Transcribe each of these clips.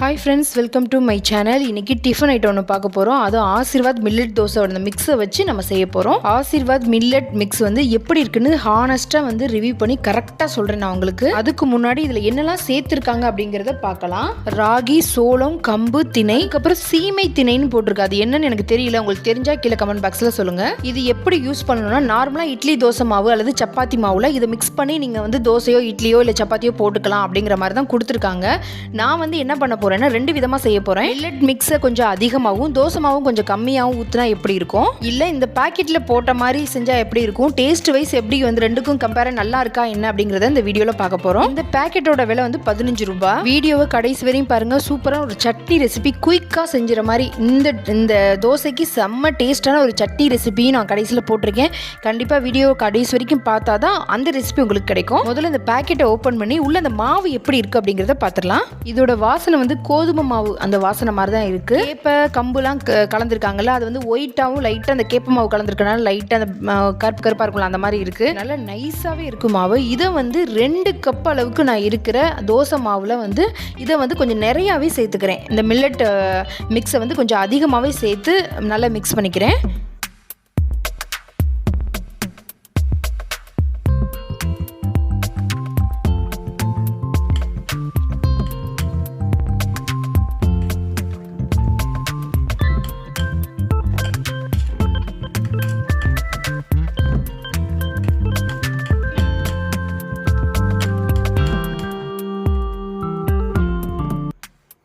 Hi friends welcome to my channel இன்னைக்கு tiffin item ஒன்று பார்க்க போகிறோம் அதுவும் ஆசிர்வாத் மில்லட் தோசையோட அந்த மிக்ஸை வச்சு நம்ம செய்ய போகிறோம் ஆசிர்வாத் மில்லட் மிக்ஸ் வந்து எப்படி இருக்குன்னு ஹானஸ்ட்டாக வந்து ரிவ்யூ பண்ணி கரெக்டாக சொல்கிறேன் நான் உங்களுக்கு. அதுக்கு முன்னாடி இதில் என்னெல்லாம் சேர்த்துருக்காங்க அப்படிங்கிறத பார்க்கலாம். ராகி சோளம் கம்பு திணை அதுக்கப்புறம் சீமை திணைன்னு போட்டிருக்கு. அது என்னன்னு எனக்கு தெரியல. உங்களுக்கு தெரிஞ்சால் கீழே கமெண்ட் பாக்ஸில் சொல்லுங்கள் இது எப்படி யூஸ் பண்ணணும்னா நார்மலாக இட்லி தோசை மாவு அல்லது சப்பாத்தி மாவில் இதை மிக்ஸ் பண்ணி நீங்கள் வந்து தோசையோ இட்லியோ இல்லை சப்பாத்தியோ போட்டுக்கலாம் அப்படிங்கிற மாதிரி தான் கொடுத்துருக்காங்க. நான் வந்து என்ன பண்ண போகிறேன் போறேன்னா ரெண்டு விதமா செய்ய போறேன். மில்லட் மிக்ஸை கொஞ்சம் அதிகமாகவும் தோசை மாவும் கொஞ்சம் கம்மியாகவும் ஊற்றினா எப்படி இருக்கும்? இல்லை இந்த பாக்கெட்ல போட்ட மாதிரி செஞ்சா எப்படி இருக்கும்? டேஸ்ட் வைஸ் எப்படி வந்து ரெண்டுக்கும் கம்பேர் நல்லா இருக்கா என்ன அப்படிங்கறத இந்த வீடியோல பார்க்க போறோம். இந்த பாக்கெட்டோட விலை வந்து பதினஞ்சு ரூபாய். வீடியோவை கடைசி வரையும் பாருங்க சூப்பராக ஒரு சட்னி ரெசிபி குயிக்காக செஞ்சுற மாதிரி இந்த இந்த தோசைக்கு செம்ம டேஸ்டான ஒரு சட்னி ரெசிபியும் நான் கடைசியில் போட்டிருக்கேன். கண்டிப்பாக வீடியோ கடைசி வரைக்கும் பார்த்தா தான் அந்த ரெசிபி உங்களுக்கு கிடைக்கும். முதல்ல இந்த பாக்கெட்டை ஓப்பன் பண்ணி உள்ள அந்த மாவு எப்படி இருக்கு அப்படிங்கிறத பார்த்துடலாம். இதோட வாசனை வந்து கோதுமை மாவு அந்த வாசனை மாதிரி தான் இருக்குது கேப்பை கம்புலாம் க- கலந்துருக்காங்கல்ல அது வந்து ஒயிட்டாகவும் லைட்டாக அந்த கேப்ப மாவு கலந்துருக்கனால லைட்டாக அந்த கருப்பு கருப்பாக இருக்கும்ல அந்த மாதிரி இருக்குது நல்லா நைஸாகவே இருக்கும் மாவு. இதை வந்து ரெண்டு கப் அளவுக்கு நான் இருக்கிற தோசை மாவில் வந்து இதை வந்து கொஞ்சம் நிறையாவே சேர்த்துக்கிறேன். இந்த மில்லட் மிக்ஸை வந்து கொஞ்சம் அதிகமாகவே சேர்த்து நல்லா மிக்ஸ் பண்ணிக்கிறேன்.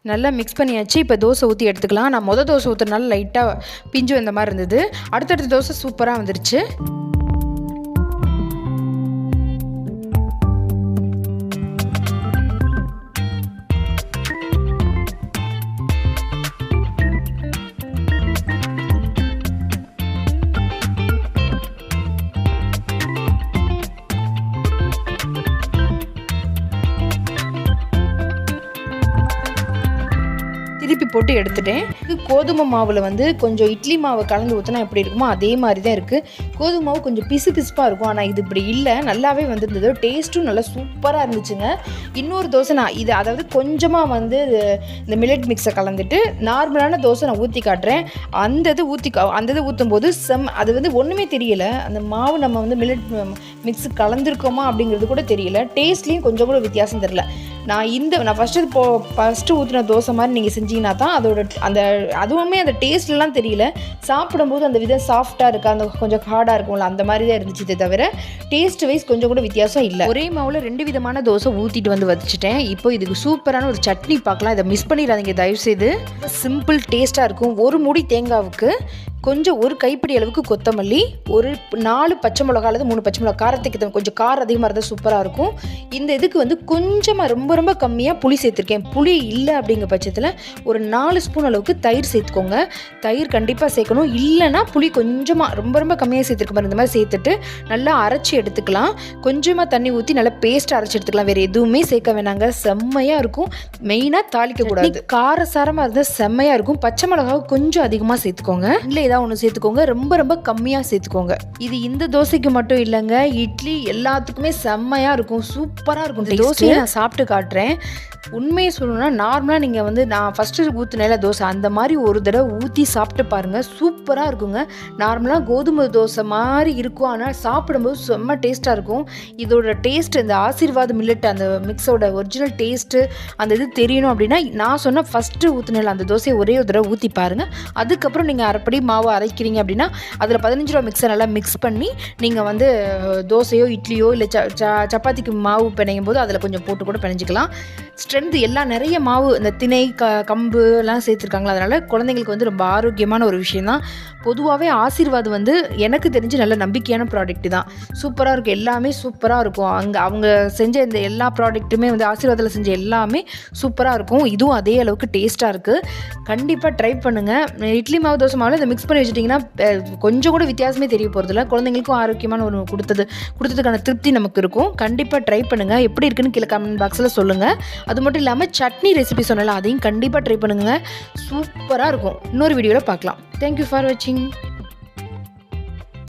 நல்லா மிக்ஸ் பண்ணியாச்சு. இப்போ தோசை ஊற்றி எடுத்துக்கலாம். நான் மொதல் தோசை ஊற்றுறதுனால லைட்டாக பிஞ்சு வந்த மாதிரி இருந்தது. அடுத்தடுத்த தோசை சூப்பராக வந்துருச்சு. போட்டு எடுத்துட்டேன். இது கோதுமை மாவில் வந்து கொஞ்சம் இட்லி மாவை கலந்து ஊற்றினா எப்படி இருக்குமோ அதே மாதிரி தான் இருக்குது கோதுமை மாவு கொஞ்சம் பிசு பிசுப்பாக இருக்கும். ஆனால் இது இப்படி இல்லை. நல்லாவே வந்திருந்தது. டேஸ்ட்டும் நல்லா சூப்பராக இருந்துச்சுங்க. இன்னொரு தோசை நான் இது அதாவது கொஞ்சமாக வந்து இந்த மில்லட் மிக்ஸை கலந்துட்டு நார்மலான தோசை நான் ஊற்றி காட்டுறேன். அந்த இது ஊற்றி அந்த இது ஊற்றும் போது செம் அது வந்து ஒன்றுமே தெரியல. அந்த மாவு நம்ம வந்து மில்லட் மிக்ஸு கலந்துருக்கோமா அப்படிங்கிறது கூட தெரியல. டேஸ்ட்லேயும் கொஞ்சம் கூட வித்தியாசம் தெரியல. நான் இந்த நான் ஃபஸ்ட்டு போ ஃபஸ்ட்டு ஊற்றின தோசை மாதிரி நீங்கள் செஞ்சீங்கன்னா தான் அதோட அந்த அதுவுமே அந்த டேஸ்ட்லாம் தெரியல. சாப்பிடும்போது அந்த விதம் சாஃப்டாக இருக்கா அந்த கொஞ்சம் ஹார்டாக இருக்கும்ல அந்த மாதிரி தான் இருந்துச்சு தவிர டேஸ்ட் வைஸ் கொஞ்சம் கூட வித்தியாசம் இல்லை. ஒரே மாவில் ரெண்டு விதமான தோசை ஊற்றிட்டு வந்து வச்சுட்டேன். இப்போ இதுக்கு சூப்பரான ஒரு சட்னி பார்க்கலாம் இதை மிஸ் பண்ணிடாதீங்க தயவுசெய்து. சிம்பிள் டேஸ்ட்டாக இருக்கும். ஒரு முடி தேங்காவுக்கு கொஞ்சம் ஒரு கைப்பிடி அளவுக்கு கொத்தமல்லி ஒரு நாலு பச்சை மிளகா அல்லது மூணு பச்சை மிளகா காரத்துக்கு கொஞ்சம் காரம் அதிகமாக இருந்தால் சூப்பராக இருக்கும். இந்த இதுக்கு வந்து கொஞ்சமாக ரொம்ப ரொம்ப கம்மியாக புளி சேர்த்துருக்கேன். புளி இல்லை அப்படிங்கிற பட்சத்தில் ஒரு நாலு ஸ்பூன் அளவுக்கு தயிர் சேர்த்துக்கோங்க. தயிர் கண்டிப்பாக சேர்க்கணும். இல்லைன்னா புளி கொஞ்சமாக ரொம்ப ரொம்ப கம்மியாக சேர்த்துருக்க மாதிரி இந்த மாதிரி சேர்த்துட்டு நல்லா அரைச்சி எடுத்துக்கலாம். கொஞ்சமாக தண்ணி ஊற்றி நல்லா பேஸ்ட் அரைச்சி எடுத்துக்கலாம். வேறு எதுவுமே சேர்க்க வேணாங்க. செம்மையாக இருக்கும். மெயினாக தாளிக்க கூடாது. காரசாரமாக இருந்தால் செம்மையாக இருக்கும். பச்சை மிளகாவை கொஞ்சம் அதிகமாக சேர்த்துக்கோங்க. இல்லை ஏதாவது ஒன்று சேர்த்துக்கோங்க. ரொம்ப ரொம்ப கம்மியாக சேர்த்துக்கோங்க. இது இந்த தோசைக்கு மட்டும் இல்லைங்க. இட்லி எல்லாத்துக்குமே செம்மையாக இருக்கும். சூப்பராக இருக்கும். தோசையை நான் சாப்பிட்டு காட்டுறேன். உண்மையை சொல்லணும்னா நார்மலாக நீங்கள் வந்து நான் ஃபஸ்ட்டு ஊற்றுனேல தோசை. அந்த மாதிரி ஒரு தடவை ஊற்றி சாப்பிட்டு பாருங்கள் சூப்பராக இருக்குங்க. நார்மலாக கோதுமை தோசை மாதிரி இருக்கும். ஆனால் சாப்பிடும்போது செம்ம டேஸ்ட்டாக இருக்கும். இதோட டேஸ்ட் இந்த ஆசீர்வாத் மில்லட் அந்த மிக்ஸோட ஒரிஜினல் டேஸ்ட்டு அந்த இது தெரியணும் அப்படின்னா நான் சொன்ன ஃபஸ்ட்டு ஊற்றுனேல அந்த தோசையை ஒரே ஒரு தடவை ஊற்றி பாருங்கள் அதுக்கப்புறம் நீங்கள் அரைப்படி மாவு அரைக்கிறீங்க அப்படின்னா அதில் பதினஞ்சு ரூபா மிக்ஸை நல்லா மிக்ஸ் பண்ணி நீங்கள் வந்து தோசையோ இட்லியோ இல்லை ச ச- சப்பாத்திக்கு மாவு பிணையும் போது அதில் கொஞ்சம் போட்டு கூட பிணைஞ்சிக்கலாம். ஸ்ட்ரென்த் எல்லாம் நிறைய மாவு இந்த திணை க கம்பு எல்லாம் சேர்த்துருக்காங்களா? அதனால் குழந்தைங்களுக்கு வந்து ரொம்ப ஆரோக்கியமான ஒரு விஷயம் தான். பொதுவாகவே ஆசீர்வாத் வந்து எனக்கு தெரிஞ்சு நல்ல நம்பிக்கையான ப்ராடக்ட் தான். சூப்பராக இருக்கும் எல்லாமே சூப்பராக இருக்கும். அங்கே அவங்க செஞ்ச இந்த எல்லா ப்ராடக்ட்டுமே வந்து ஆசீர்வாதில் செஞ்ச எல்லாமே சூப்பராக இருக்கும். இதுவும் அதே அளவுக்கு டேஸ்ட்டாக இருக்குது கண்டிப்பாக ட்ரை பண்ணுங்கள் இட்லி மாவு தோசை மாவில் இதை மிக்ஸ் பண்ணி வச்சுட்டிங்கன்னா கொஞ்சம் கூட வித்தியாசமே தெரிய போகிறதில்ல குழந்தைங்களுக்கும் ஆரோக்கியமான ஒரு கொடுத்தது கொடுத்ததுக்கான திருப்தி நமக்கு இருக்கும். கண்டிப்பாக ட்ரை பண்ணுங்கள் எப்படி இருக்குன்னு கீழே கமெண்ட் பாக்ஸில் சொல்லுங்கள் அது மட்டும் இல்லாமல் சட்னி ரெசிபி சொன்னலாம் அதையும் கண்டிப்பாக ட்ரை பண்ணுங்கள் சூப்பராக இருக்கும். இன்னொரு வீடியோவில் பார்க்கலாம். தேங்க்யூ ஃபார் வாட்சிங்